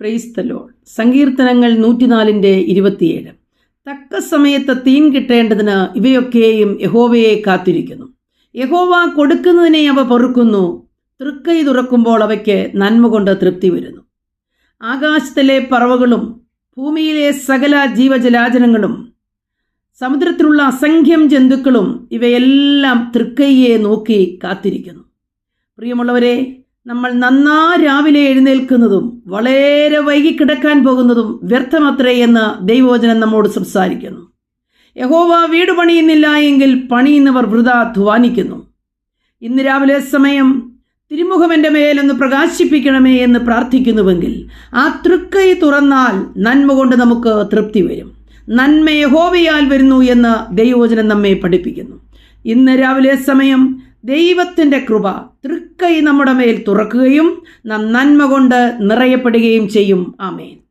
പ്രൈസ്തലോ സങ്കീർത്തനങ്ങൾ നൂറ്റിനാലിന്റെ ഇരുപത്തിയേഴ്. തക്ക സമയത്ത് തീൻ കിട്ടേണ്ടതിന് ഇവയൊക്കെയും യഹോവയെ കാത്തിരിക്കുന്നു. യഹോവ കൊടുക്കുന്നതിനെ അവ പൊറുക്കുന്നു. തൃക്കൈ തുറക്കുമ്പോൾ അവയ്ക്ക് നന്മ കൊണ്ട് തൃപ്തി വരുന്നു. ആകാശത്തിലെ പറവകളും ഭൂമിയിലെ സകല ജീവജലാചനങ്ങളും സമുദ്രത്തിലുള്ള അസംഖ്യം ജന്തുക്കളും ഇവയെല്ലാം തൃക്കൈയെ നോക്കി കാത്തിരിക്കുന്നു. പ്രിയമുള്ളവരെ നമ്മൾ നന്നാ രാവിലെ എഴുന്നേൽക്കുന്നതും വളരെ വൈകി കിടക്കാൻ പോകുന്നതും വ്യർത്ഥമത്രേ എന്ന് ദൈവവചനം നമ്മോട് സംസാരിക്കുന്നു. യഹോവ വീട് പണിയുന്നില്ല എങ്കിൽ പണിയുന്നവർ വൃത ധ്വാനിക്കുന്നു. ഇന്ന് രാവിലെ സമയം തിരുമുഖം എന്റെ മേലൊന്ന് പ്രകാശിപ്പിക്കണമേ എന്ന് പ്രാർത്ഥിക്കുന്നുവെങ്കിൽ ആ തൃക്കൈ തുറന്നാൽ നന്മ കൊണ്ട് നമുക്ക് തൃപ്തി വരും. നന്മ യഹോവയാൽ വരുന്നു എന്ന് ദൈവവചനം നമ്മെ പഠിപ്പിക്കുന്നു. ഇന്ന് രാവിലെ സമയം ദൈവത്തിന്റെ കൃപ തൃക്കൈ നമ്മുടെ മേൽ തുറക്കുകയും നാം നന്മ കൊണ്ട് നിറയപ്പെടുകയും ചെയ്യും. ആമേൻ.